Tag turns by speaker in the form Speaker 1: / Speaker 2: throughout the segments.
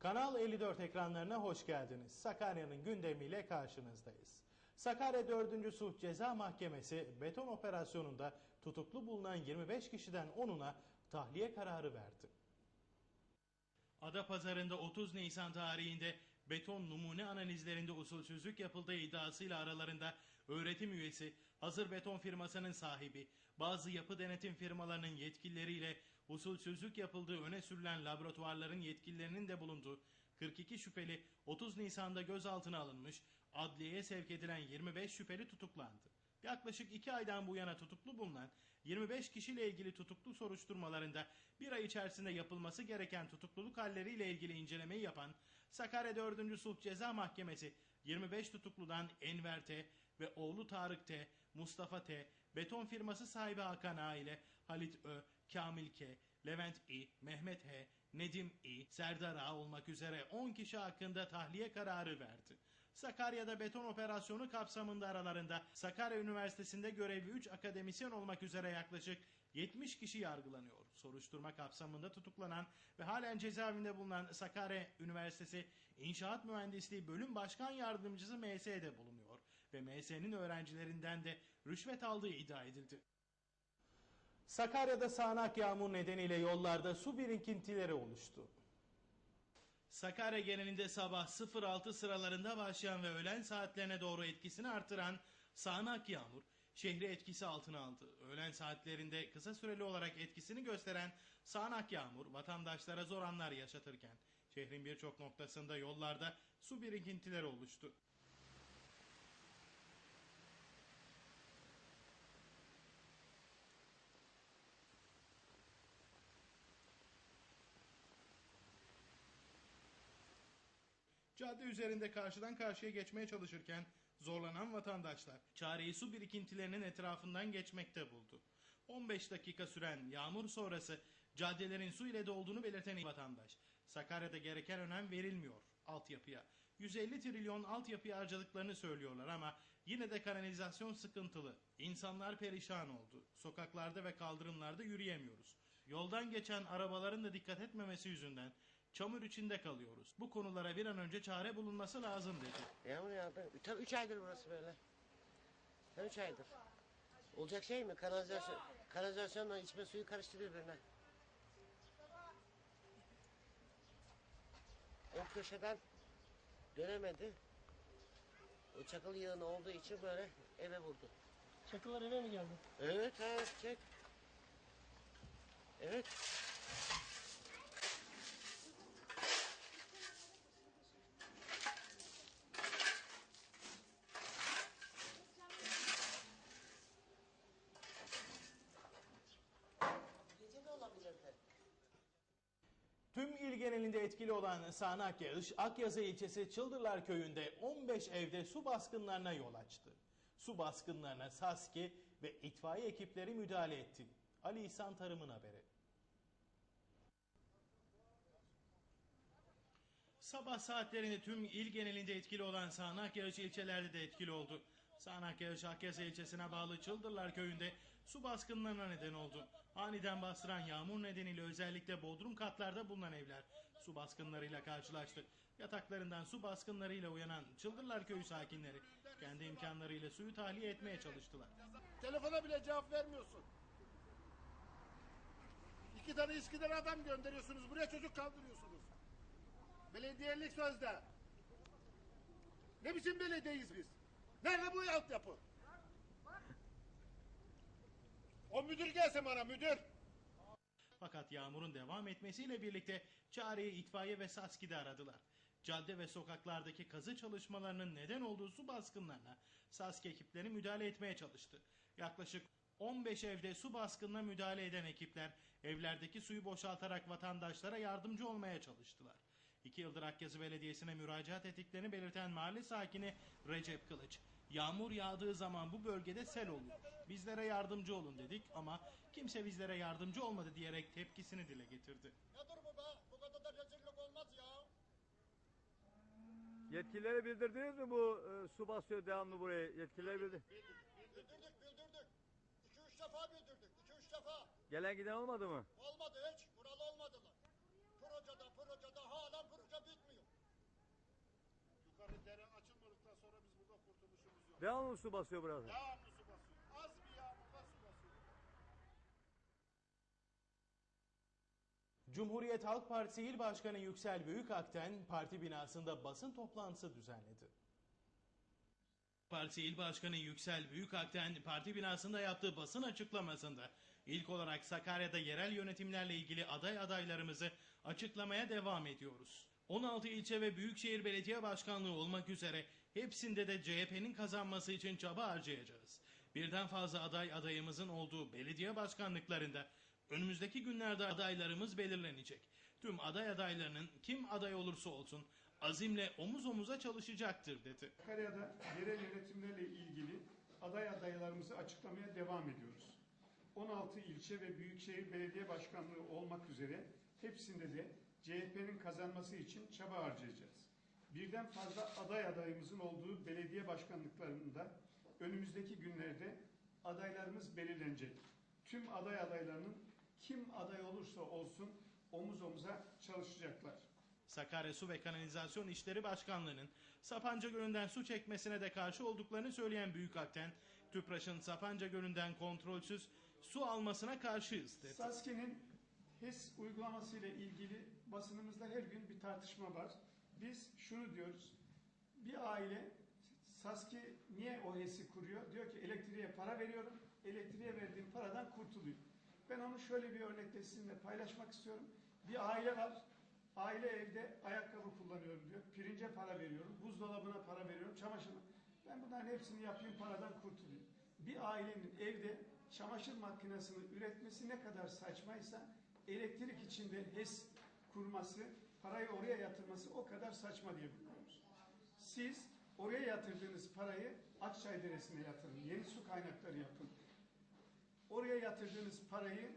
Speaker 1: Kanal 54 ekranlarına hoş geldiniz. Sakarya'nın gündemiyle karşınızdayız. Sakarya 4. Sulh Ceza Mahkemesi beton operasyonunda tutuklu bulunan 25 kişiden 10'una tahliye kararı verdi. Adapazarı'nda 30 Nisan tarihinde beton numune analizlerinde usulsüzlük yapıldığı iddiasıyla aralarında öğretim üyesi, hazır beton firmasının sahibi, bazı yapı denetim firmalarının yetkilileriyle usulsüzlük yapıldığı öne sürülen laboratuvarların yetkililerinin de bulunduğu 42 şüpheli 30 Nisan'da gözaltına alınmış, adliyeye sevk edilen 25 şüpheli tutuklandı. Yaklaşık 2 aydan bu yana tutuklu bulunan 25 kişiyle ilgili tutuklu soruşturmalarında bir ay içerisinde yapılması gereken tutukluluk halleriyle ilgili incelemeyi yapan Sakarya 4. Sulh Ceza Mahkemesi 25 tutukludan Enver T ve oğlu Tarık T, Mustafa T, beton firması sahibi Hakan A ile Halit Ö, Kamil K, Levent İ, Mehmet H, Nedim İ, Serdar A olmak üzere 10 kişi hakkında tahliye kararı verdi. Sakarya'da beton operasyonu kapsamında aralarında Sakarya Üniversitesi'nde görevli 3 akademisyen olmak üzere yaklaşık 70 kişi yargılanıyor. Soruşturma kapsamında tutuklanan ve halen cezaevinde bulunan Sakarya Üniversitesi İnşaat Mühendisliği Bölüm Başkan Yardımcısı MS'de bulunuyor ve MS'nin öğrencilerinden de rüşvet aldığı iddia edildi. Sakarya'da sağanak yağmur nedeniyle yollarda su birikintileri oluştu. Sakarya genelinde sabah 06 sıralarında başlayan ve öğlen saatlerine doğru etkisini artıran sağanak yağmur şehri etkisi altına aldı. Öğlen saatlerinde kısa süreli olarak etkisini gösteren sağanak yağmur vatandaşlara zor anlar yaşatırken şehrin birçok noktasında yollarda su birikintileri oluştu. Cadde üzerinde karşıdan karşıya geçmeye çalışırken zorlanan vatandaşlar çareyi su birikintilerinin etrafından geçmekte buldu. 15 dakika süren yağmur sonrası caddelerin su ile dolduğunu belirten vatandaş Sakarya'da gereken önem verilmiyor altyapıya. 150 trilyon altyapıya harcadıklarını söylüyorlar ama yine de kanalizasyon sıkıntılı. İnsanlar perişan oldu. Sokaklarda ve kaldırımlarda yürüyemiyoruz. Yoldan geçen arabaların da dikkat etmemesi yüzünden çamur içinde kalıyoruz. Bu konulara bir an önce çare bulunması lazım dedi.
Speaker 2: Yağmur yağdı. Tam üç aydır burası böyle. Tam üç aydır. Olacak şey mi? Kanalizasyon, kanalizasyonla içme suyu karıştırıyor birbirine. O köşeden dönemedi. O çakıl yığını olduğu için böyle eve vurdu.
Speaker 3: Çakıllar eve mi geldi?
Speaker 2: Evet, evet, çek. Evet. Gece de olabilirdi.
Speaker 1: Tüm genelinde etkili olan sağanak yağış Akyazı ilçesi Çıldırlar köyünde 15 evde su baskınlarına yol açtı. Su baskınlarına SASKİ ve itfaiye ekipleri müdahale etti. Ali İhsan Tarım'ın haberi. Sabah saatlerinde tüm il genelinde etkili olan sağanak yağış ilçelerde de etkili oldu. Sağanak yağış Akyazı ilçesine bağlı Çıldırlar köyünde su baskınlarına neden oldu. Aniden bastıran yağmur nedeniyle özellikle bodrum katlarda bulunan evler su baskınlarıyla karşılaştı. Yataklarından su baskınlarıyla uyanan Çıldırlar köyü sakinleri kendi imkanlarıyla suyu tahliye etmeye çalıştılar.
Speaker 4: Telefona bile cevap vermiyorsun. İki tane İskiden adam gönderiyorsunuz. Buraya çocuk kaldırıyorsunuz. Belediyelik sözde. Ne biçim belediyeyiz biz? Nerede bu altyapı? O müdür gelse bana müdür.
Speaker 1: Fakat yağmurun devam etmesiyle birlikte çareyi itfaiye ve SASKİ'de aradılar. Cadde ve sokaklardaki kazı çalışmalarının neden olduğu su baskınlarına SASKİ ekipleri müdahale etmeye çalıştı. Yaklaşık 15 evde su baskınına müdahale eden ekipler evlerdeki suyu boşaltarak vatandaşlara yardımcı olmaya çalıştılar. İki yıldır Akyazı Belediyesi'ne müracaat ettiklerini belirten mahalle sakini Recep Kılıç. Yağmur yağdığı zaman bu bölgede sel oluyor. Bizlere yardımcı olun dedik ama kimse bizlere yardımcı olmadı diyerek tepkisini dile getirdi.
Speaker 4: Nedir bu be? Bu kadar da rezillik olmaz ya.
Speaker 5: Yetkililere bildirdiniz mi bu e, su basıyor devamlı buraya? Yetkililere bildir.
Speaker 4: Bildirdik bildirdik. İki üç defa bildirdik. İki üç defa.
Speaker 5: Gelen giden olmadı mı?
Speaker 4: Olmadı hiç. Buralı olmadılar. Projede projede
Speaker 3: proje daha adam proje bitmiyor.
Speaker 4: Yukarı dere
Speaker 5: Devamlı su basıyor burada.
Speaker 4: Devamlı su basıyor. Az bir yağmurda su basıyor.
Speaker 1: Cumhuriyet Halk Partisi İl Başkanı Yüksel Büyükak'ten parti binasında basın toplantısı düzenledi. Partisi İl Başkanı Yüksel Büyükak'ten parti binasında yaptığı basın açıklamasında ilk olarak Sakarya'da yerel yönetimlerle ilgili aday adaylarımızı açıklamaya devam ediyoruz. 16 ilçe ve Büyükşehir Belediye Başkanlığı olmak üzere hepsinde de CHP'nin kazanması için çaba harcayacağız. Birden fazla aday adayımızın olduğu belediye başkanlıklarında önümüzdeki günlerde adaylarımız belirlenecek. Tüm aday adaylarının kim aday olursa olsun azimle omuz omuza çalışacaktır dedi.
Speaker 6: Sakarya'da yerel yönetimlerle ilgili aday adaylarımızı açıklamaya devam ediyoruz. 16 ilçe ve büyükşehir belediye başkanlığı olmak üzere hepsinde de CHP'nin kazanması için çaba harcayacağız. Birden fazla aday adayımızın olduğu belediye başkanlıklarında önümüzdeki günlerde adaylarımız belirlenecek. Tüm aday adaylarının kim aday olursa olsun omuz omuza çalışacaklar.
Speaker 1: Sakarya Su ve Kanalizasyon İşleri Başkanlığı'nın Sapanca Gölü'nden su çekmesine de karşı olduklarını söyleyen Büyükak'ten TÜPRAŞ'ın Sapanca Gölü'nden kontrolsüz su almasına karşıyız dedi.
Speaker 6: Saski'nin HES uygulaması ile ilgili basınımızda her gün bir tartışma var. Biz şunu diyoruz. Bir aile Saski niye o HES'i kuruyor? Diyor ki elektriğe para veriyorum. Elektriğe verdiğim paradan kurtuluyor. Ben onu şöyle bir örnekle sizinle paylaşmak istiyorum. Bir aile var. Aile evde ayakkabı kullanıyorum diyor. Pirince para veriyorum. Buzdolabına para veriyorum. Çamaşırına. Ben bunların hepsini yapayım paradan kurtulayım. Bir ailenin evde çamaşır makinesini üretmesi ne kadar saçmaysa elektrik içinde HES kurması, parayı oraya yatırması o kadar saçma diye biliyoruz. Siz oraya yatırdığınız parayı Akçay Deresi'ne yatırın. Yeni su kaynakları yapın. Oraya yatırdığınız parayı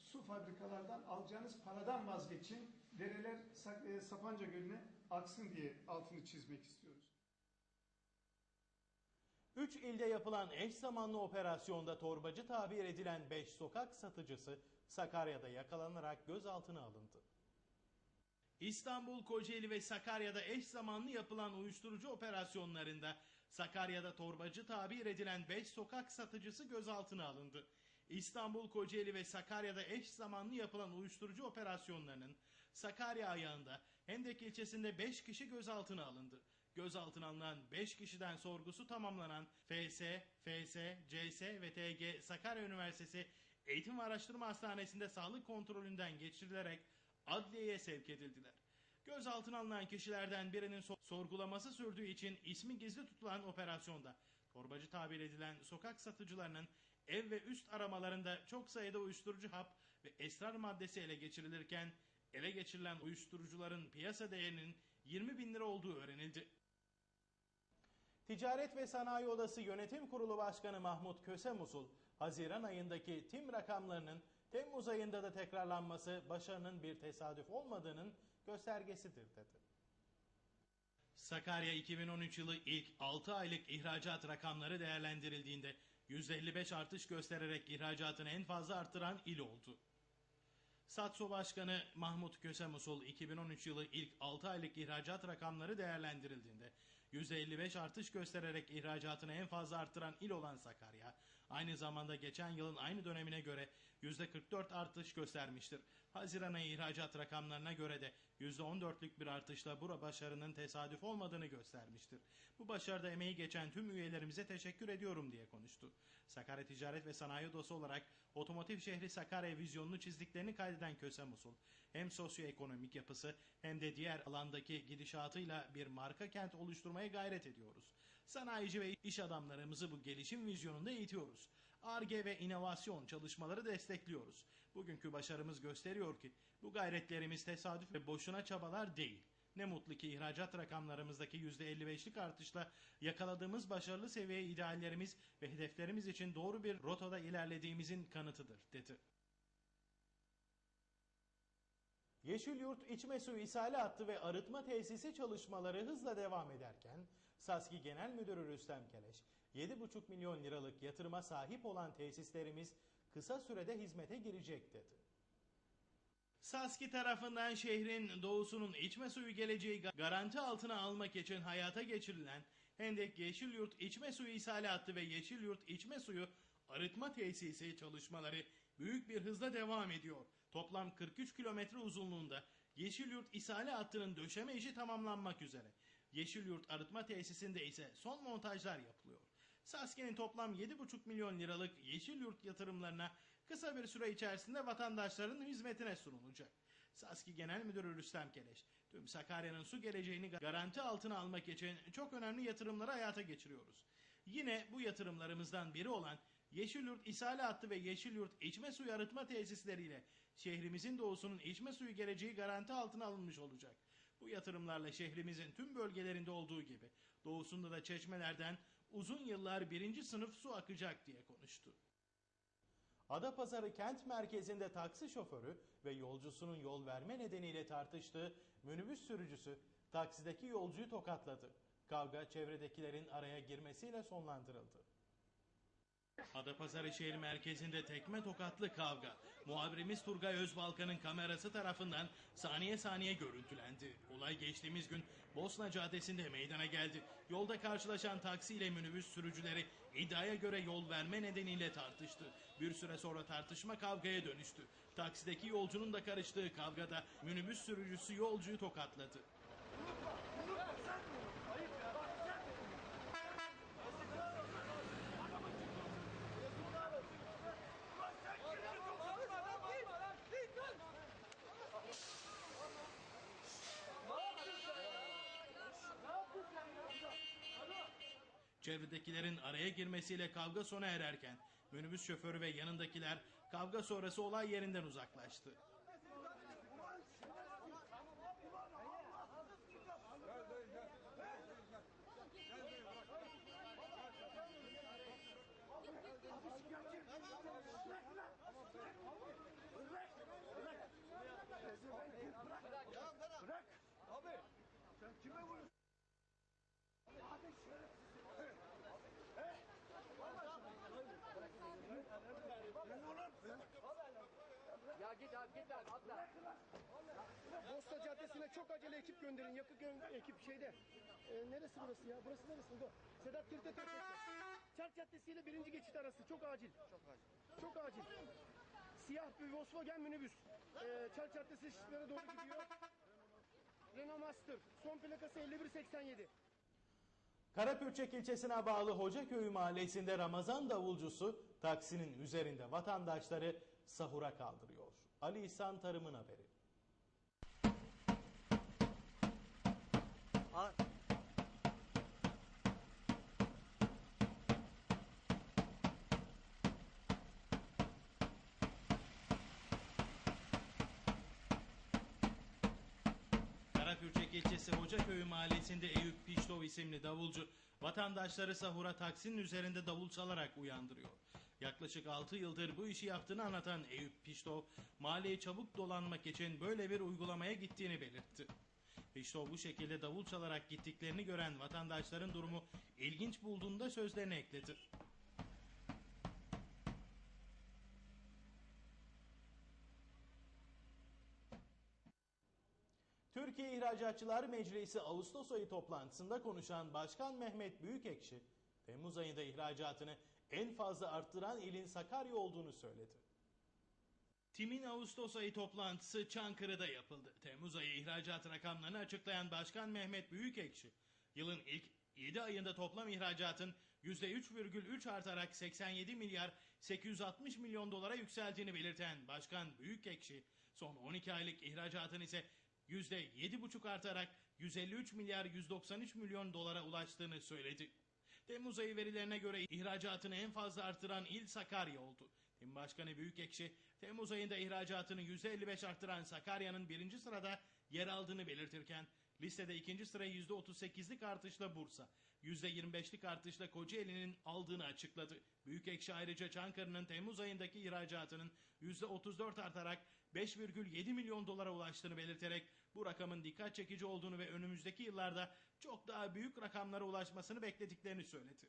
Speaker 6: su fabrikalardan alacağınız paradan vazgeçin. Dereler e, Sapanca Gölü'ne aksın diye altını çizmek istiyoruz.
Speaker 1: 3 ilde yapılan eş zamanlı operasyonda torbacı tabir edilen 5 sokak satıcısı Sakarya'da yakalanarak gözaltına alındı. İstanbul, Kocaeli ve Sakarya'da eş zamanlı yapılan uyuşturucu operasyonlarında Sakarya'da torbacı tabir edilen 5 sokak satıcısı gözaltına alındı. İstanbul, Kocaeli ve Sakarya'da eş zamanlı yapılan uyuşturucu operasyonlarının Sakarya ayağında Hendek ilçesinde 5 kişi gözaltına alındı. Gözaltına alınan 5 kişiden sorgusu tamamlanan FS, FS, CS ve TG Sakarya Üniversitesi Eğitim ve Araştırma Hastanesi'nde sağlık kontrolünden geçirilerek adliyeye sevk edildiler. Gözaltına alınan kişilerden birinin so- sorgulaması sürdüğü için ismi gizli tutulan operasyonda torbacı tabir edilen sokak satıcılarının ev ve üst aramalarında çok sayıda uyuşturucu hap ve esrar maddesi ele geçirilirken ele geçirilen uyuşturucuların piyasa değerinin 20 bin lira olduğu öğrenildi. Ticaret ve Sanayi Odası Yönetim Kurulu Başkanı Mahmut Kösemusul, Haziran ayındaki tim rakamlarının Temmuz ayında da tekrarlanması başarının bir tesadüf olmadığının göstergesidir dedi. Sakarya 2013 yılı ilk 6 aylık ihracat rakamları değerlendirildiğinde %55 artış göstererek ihracatını en fazla arttıran il oldu. Satso Başkanı Mahmut Kösemusul 2013 yılı ilk 6 aylık ihracat rakamları değerlendirildiğinde %55 artış göstererek ihracatını en fazla arttıran il olan Sakarya, aynı zamanda geçen yılın aynı dönemine göre %44 artış göstermiştir. Haziran ayı ihracat rakamlarına göre de %14'lük bir artışla bu başarının tesadüf olmadığını göstermiştir. Bu başarıda emeği geçen tüm üyelerimize teşekkür ediyorum diye konuştu. Sakarya Ticaret ve Sanayi Odası olarak otomotiv şehri Sakarya vizyonunu çizdiklerini kaydeden Kösem Usul, hem sosyoekonomik yapısı hem de diğer alandaki gidişatıyla bir marka kent oluşturmaya gayret ediyoruz. Sanayici ve iş adamlarımızı bu gelişim vizyonunda eğitiyoruz. ARGE ve inovasyon çalışmaları destekliyoruz. Bugünkü başarımız gösteriyor ki bu gayretlerimiz tesadüf ve boşuna çabalar değil. Ne mutlu ki ihracat rakamlarımızdaki %55'lik artışla yakaladığımız başarılı seviye ideallerimiz ve hedeflerimiz için doğru bir rotada ilerlediğimizin kanıtıdır, dedi. Yeşilyurt içme suyu ishali hattı ve arıtma tesisi çalışmaları hızla devam ederken Saski Genel Müdürü Rüstem Keleş 7,5 milyon liralık yatırıma sahip olan tesislerimiz kısa sürede hizmete girecek dedi. Saski tarafından şehrin doğusunun içme suyu geleceği ga- garanti altına almak için hayata geçirilen Hendek Yeşilyurt İçme Suyu İshali Hattı ve Yeşilyurt İçme Suyu Arıtma Tesisi çalışmaları büyük bir hızla devam ediyor. Toplam 43 kilometre uzunluğunda Yeşilyurt İshali Hattı'nın döşeme işi tamamlanmak üzere. Yeşilyurt Arıtma Tesisinde ise son montajlar yapılıyor. Saski'nin toplam 7,5 milyon liralık Yeşilyurt yatırımlarına kısa bir süre içerisinde vatandaşların hizmetine sunulacak. Saski Genel Müdürü Rüstem Keleş, tüm Sakarya'nın su geleceğini garanti altına almak için çok önemli yatırımları hayata geçiriyoruz. Yine bu yatırımlarımızdan biri olan Yeşilyurt İshali Hattı ve Yeşilyurt İçme Suyu Arıtma Tesisleriyle şehrimizin doğusunun içme suyu geleceği garanti altına alınmış olacak. Bu yatırımlarla şehrimizin tüm bölgelerinde olduğu gibi doğusunda da çeşmelerden uzun yıllar birinci sınıf su akacak diye konuştu. Adapazarı kent merkezinde taksi şoförü ve yolcusunun yol verme nedeniyle tartıştığı minibüs sürücüsü taksideki yolcuyu tokatladı. Kavga çevredekilerin araya girmesiyle sonlandırıldı. Adapazarı şehir merkezinde tekme tokatlı kavga. Muhabirimiz Turgay Özbalkan'ın kamerası tarafından saniye saniye görüntülendi. Olay geçtiğimiz gün Bosna Caddesi'nde meydana geldi. Yolda karşılaşan taksi ile minibüs sürücüleri iddiaya göre yol verme nedeniyle tartıştı. Bir süre sonra tartışma kavgaya dönüştü. Taksideki yolcunun da karıştığı kavgada minibüs sürücüsü yolcuyu tokatladı. Çevredekilerin araya girmesiyle kavga sona ererken minibüs şoförü ve yanındakiler kavga sonrası olay yerinden uzaklaştı.
Speaker 7: Caddesi'ne çok acele ekip gönderin. Yakıt gönder ekip şeyde. Ee, neresi burası ya? Burası neresi? Bu. Sedat Kirte Türkçesi. Çark Caddesi ile birinci geçit arası. Çok acil. Çok acil. Çok acil. Siyah bir Volkswagen minibüs. Ee, Çark Caddesi şişlere doğru gidiyor. Renault Master. Son plakası 5187.
Speaker 1: Karapürçek ilçesine bağlı Hocaköy mahallesinde Ramazan davulcusu taksinin üzerinde vatandaşları sahura kaldırıyor. Ali İhsan Tarım'ın haberi. Karapürçek ilçesi Hocaköy mahallesinde Eyüp Piştov isimli davulcu vatandaşları sahura taksinin üzerinde davul çalarak uyandırıyor. Yaklaşık 6 yıldır bu işi yaptığını anlatan Eyüp Piştov, mahalleye çabuk dolanmak için böyle bir uygulamaya gittiğini belirtti. Piştov bu şekilde davul çalarak gittiklerini gören vatandaşların durumu ilginç bulduğunu da sözlerine ekledi. Türkiye İhracatçılar Meclisi Ağustos ayı toplantısında konuşan Başkan Mehmet Büyükekşi, Temmuz ayında ihracatını en fazla arttıran ilin Sakarya olduğunu söyledi. Tim'in Ağustos ayı toplantısı Çankırı'da yapıldı. Temmuz ayı ihracat rakamlarını açıklayan Başkan Mehmet Büyükekşi, yılın ilk 7 ayında toplam ihracatın %3,3 artarak 87 milyar 860 milyon dolara yükseldiğini belirten Başkan Büyükekşi, son 12 aylık ihracatın ise %7,5 artarak 153 milyar 193 milyon dolara ulaştığını söyledi. Temmuz ayı verilerine göre ihracatını en fazla artıran il Sakarya oldu. Tim Başkanı Büyükekşi, Temmuz ayında ihracatını %55 arttıran Sakarya'nın birinci sırada yer aldığını belirtirken, listede ikinci sırayı %38'lik artışla Bursa, %25'lik artışla Kocaeli'nin aldığını açıkladı. Büyükekşi ayrıca Çankırı'nın Temmuz ayındaki ihracatının %34 artarak 5,7 milyon dolara ulaştığını belirterek bu rakamın dikkat çekici olduğunu ve önümüzdeki yıllarda çok daha büyük rakamlara ulaşmasını beklediklerini söyledi.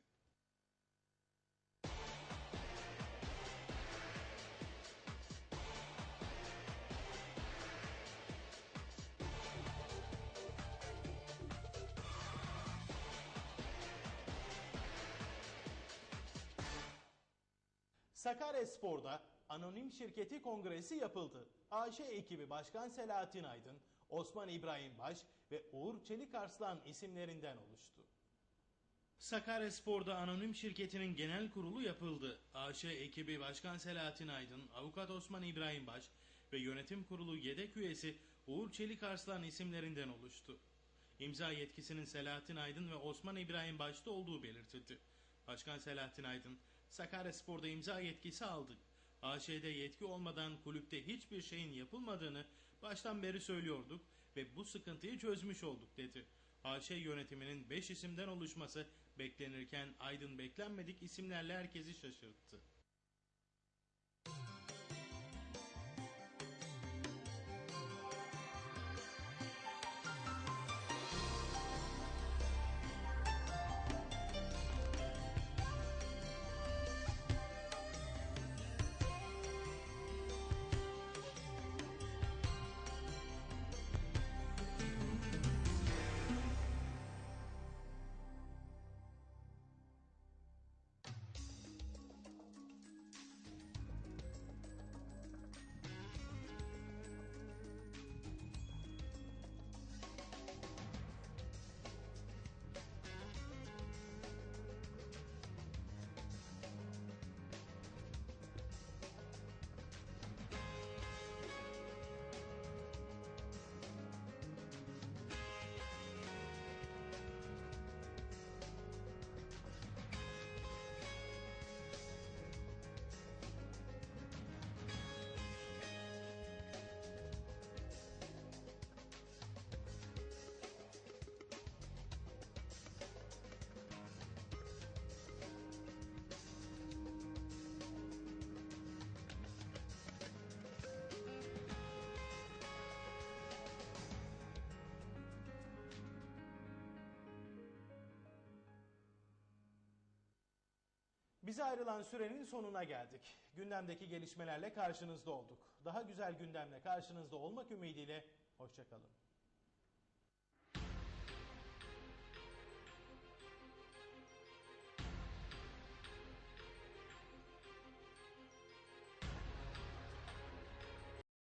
Speaker 1: Sakaryaspor'da anonim şirketi kongresi yapıldı. AŞ ekibi Başkan Selahattin Aydın, Osman İbrahim Baş ve Uğur Çelik Arslan isimlerinden oluştu. Sakaryaspor'da anonim şirketinin genel kurulu yapıldı. AŞ ekibi Başkan Selahattin Aydın, Avukat Osman İbrahim Baş ve yönetim kurulu yedek üyesi Uğur Çelik Arslan isimlerinden oluştu. İmza yetkisinin Selahattin Aydın ve Osman İbrahim Baş'ta olduğu belirtildi. Başkan Selahattin Aydın, Sakaryaspor'da imza yetkisi aldık. AŞ'de yetki olmadan kulüpte hiçbir şeyin yapılmadığını baştan beri söylüyorduk ve bu sıkıntıyı çözmüş olduk dedi. AŞ yönetiminin 5 isimden oluşması beklenirken Aydın beklenmedik isimlerle herkesi şaşırttı. Bize ayrılan sürenin sonuna geldik. Gündemdeki gelişmelerle karşınızda olduk. Daha güzel gündemle karşınızda olmak ümidiyle hoşçakalın.